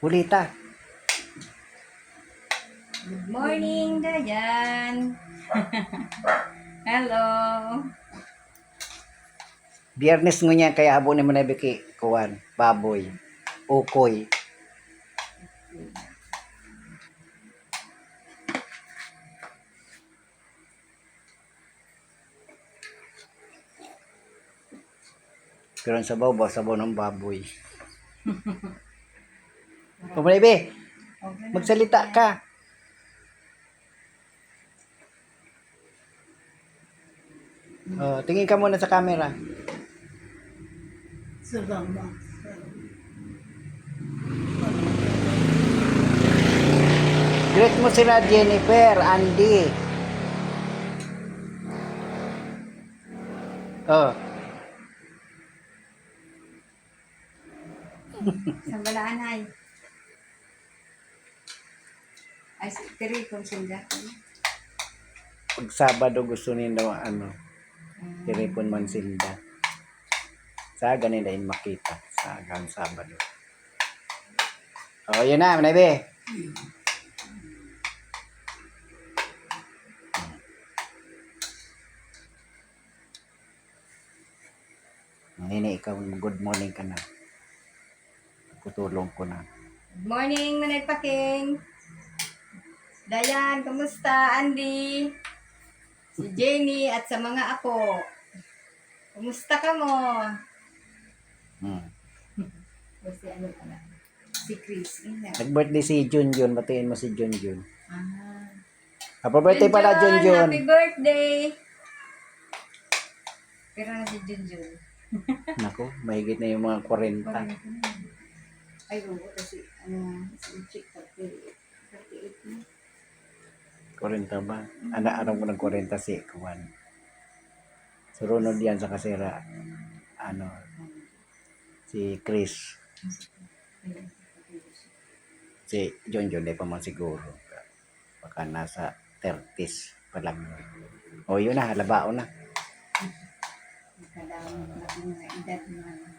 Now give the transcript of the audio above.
Hulita. Good morning, Dayan. Hello. Biyernes ngo niya kaya abo ni manay kuwan, baboy, ukoy. Pero ang sabaw ba, sabaw ng baboy. Kumalay be, Okay. magsalita ka. Oh, tingin ka muna sa camera. Salamat. Greet mo sila Jennifer, Andy. Oh, Sambalaan ay. Ay, Tiri, kung sila. pag Sabado gusto nila ano, tiripon man silda. Sa ganin din makita sa agang Sabado. Oh, yun na, manabi. Nini, ikaw, good morning ka na. Kutulong ko na. Good morning, Manay Paking. Dayan, kumusta? Andy? Si Jenny at sa mga ako. Kumusta ka mo? Hmm. Basta ano pala? Si Chris. Nag-birthday si Junjun, batiin mo si Junjun. Ah. Happy birthday pala, Junjun. Happy birthday! Pero na si Junjun. Nako, mahigit na yung mga 40. Ay, oo, kasi ano, si Chick 38. 38 na. 40 ba? Ana araw ko ng 40 si Kuwan. Surunod yan sa kasira. Ano, si Chris. Si John John, di pa man siguro. Baka nasa 30s pa lang. O yun na, halabao na. Mga edad na.